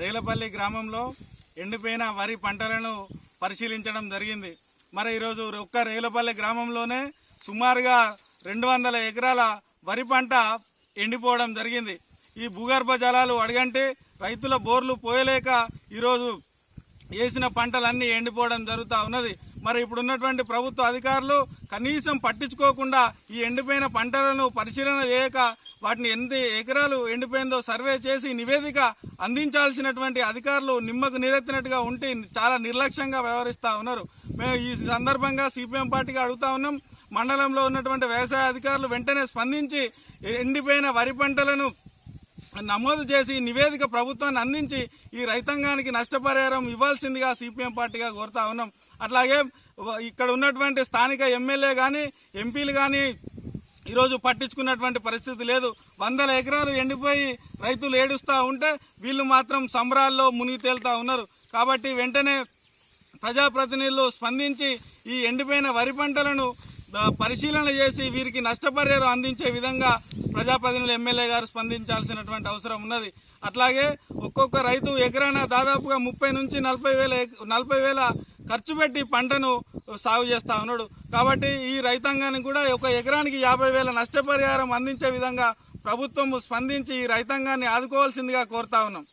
రేలపల్లి గ్రామంలో ఎండిపోయిన వరి పంటలను పరిశీలించడం జరిగింది. మరి ఈరోజు ఒక్క రేలపల్లి గ్రామంలోనే సుమారుగా రెండు వందల ఎకరాల వరి పంట ఎండిపోవడం జరిగింది. ఈ భూగర్భ జలాలు అడగంటే రైతుల బోర్లు పోయలేక ఈరోజు వేసిన పంటలన్నీ ఎండిపోవడం జరుగుతూ ఉన్నది. మరి ఇప్పుడు ఉన్నటువంటి ప్రభుత్వ అధికారులు కనీసం పట్టించుకోకుండా ఈ ఎండిపోయిన పంటలను పరిశీలన చేయక వాటిని ఎన్ని ఎకరాలు ఎండిపోయిందో సర్వే చేసి నివేదిక అందించాల్సినటువంటి అధికారులు నిమ్మకు నీరెత్తినట్టుగా ఉంటే చాలా నిర్లక్ష్యంగా వ్యవహరిస్తూ ఉన్నారు. మేము ఈ సందర్భంగా సిపిఎం పార్టీకి అడుగుతా ఉన్నాం. మండలంలో ఉన్నటువంటి వ్యవసాయ అధికారులు వెంటనే స్పందించి ఎండిపోయిన వరి పంటలను నమోదు చేసి నివేదిక ప్రభుత్వాన్ని అందించి ఈ రైతాంగానికి నష్టపరిహారం ఇవ్వాల్సిందిగా సిపిఎం పార్టీగా కోరుతా ఉన్నాం. అట్లాగే ఇక్కడ ఉన్నటువంటి స్థానిక ఎమ్మెల్యే కానీ ఎంపీలు కానీ ఈరోజు పట్టించుకున్నటువంటి పరిస్థితి లేదు. వందల ఎకరాలు ఎండిపోయి రైతులు ఏడుస్తూ ఉంటే వీళ్ళు మాత్రం సంబరాల్లో మునిగి తేలుతూ ఉన్నారు. కాబట్టి వెంటనే ప్రజాప్రతినిధులు స్పందించి ఈ ఎండిపోయిన వరి పంటలను పరిశీలన చేసి వీరికి నష్టపరిహారం అందించే విధంగా ప్రజాప్రతినిధులు ఎమ్మెల్యే గారు స్పందించాల్సినటువంటి అవసరం ఉన్నది. అట్లాగే ఒక్కొక్క రైతు ఎకరాన దాదాపుగా ముప్పై నుంచి నలభై వేల నలభై వేల ఖర్చు పెట్టి పంటను సాగు చేస్తా ఉన్నాడు. కాబట్టి ఈ రైతాంగానికి కూడా ఒక ఎకరానికి యాభై వేల నష్టపరిహారం అందించే విధంగా ప్రభుత్వం స్పందించి ఈ రైతాంగాన్ని ఆదుకోవాల్సిందిగా కోరుతా ఉన్నాం.